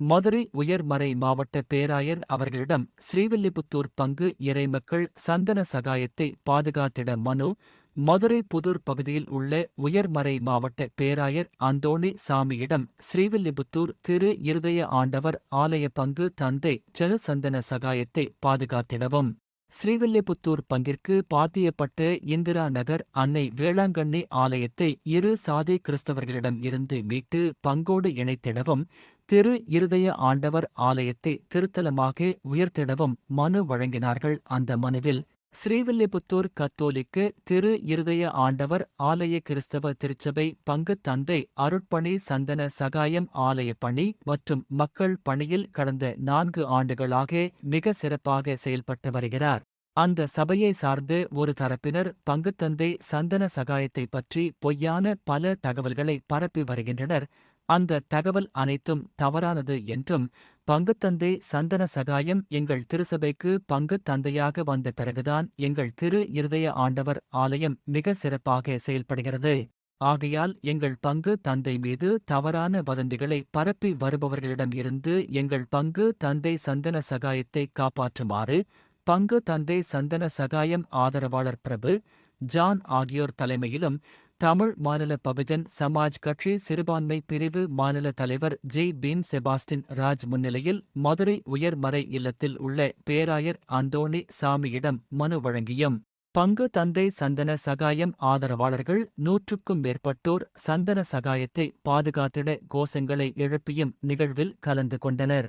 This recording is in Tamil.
மதுரை உயர்மறை மாவட்ட பேராயர் அவர்களிடம் ஸ்ரீவில்லிபுத்தூர் பங்கு இறைமக்கள் சந்தன சகாயத்தை பாதுகாத்திட மனு மதுரை புதூர் பகுதியில் உள்ள உயர்மறை மாவட்ட பேராயர் அந்தோணி சாமியிடம் ஸ்ரீவில்லிபுத்தூர் திரு இருதய ஆண்டவர் ஆலய பங்கு தந்தை ஜெக சந்தன சகாயத்தை பாதுகாத்திடவும். ஸ்ரீவில்லிபுத்தூர் பங்கிற்கு பாத்தியப்பட்ட இந்திரா நகர் அன்னை வேளாங்கண்ணி ஆலயத்தை இரு சாதி கிறிஸ்தவர்களிடம் இருந்து மீட்டு பங்கோடு இணைத்திடவும் திரு இருதய ஆண்டவர் ஆலயத்தை திருத்தலமாக உயர்த்திடவும் மனு வழங்கினார்கள். அந்த மனுவில் ஸ்ரீவில்லிபுத்தூர் கத்தோலிக்கு திரு இருதய ஆண்டவர் ஆலய கிறிஸ்தவ திருச்சபை பங்கு தந்தை அருட்பணி சந்தன சகாயம் ஆலய பணி மற்றும் மக்கள் பணியில் கடந்த நான்கு ஆண்டுகளாக மிக சிறப்பாக செயல்பட்டு வருகிறார். அந்த சபையை சார்ந்து ஒரு தரப்பினர் பங்குத்தந்தை சந்தன சகாயத்தை பற்றி பொய்யான பல தகவல்களை பரப்பி வருகின்றனர். அந்த தகவல் அனைத்தும் தவறானது என்றும் பங்குத்தந்தை சந்தன சகாயம் எங்கள் திருசபைக்கு பங்கு தந்தையாக வந்த பிறகுதான் எங்கள் திரு இருதய ஆண்டவர் ஆலயம் மிக சிறப்பாக செயல்படுகிறது. ஆகையால் எங்கள் பங்கு தந்தை மீது தவறான வதந்திகளை பரப்பி வருபவர்களிடம் இருந்து எங்கள் பங்கு தந்தை சந்தன சகாயத்தை காப்பாற்றுமாறு பங்கு தந்தை சந்தன சகாயம் ஆதரவாளர் பிரபு ஜான் ஆகியோர் தலைமையிலும் தமிழ் மாநில பகுஜன் சமாஜ் கட்சி சிறுபான்மை பிரிவு மாநில தலைவர் ஜே பீன் செபாஸ்டின் ராஜ் முன்னிலையில் மதுரை உயர்மறை இல்லத்தில் உள்ள பேராயர் அந்தோணி சாமியிடம் மனு வழங்கியும். பங்கு தந்தை சந்தன சகாயம் ஆதரவாளர்கள் நூற்றுக்கும் மேற்பட்டோர் சந்தன சகாயத்தை பாதுகாத்திட கோஷங்களை எழுப்பியும் நிகழ்வில் கலந்து கொண்டனர்.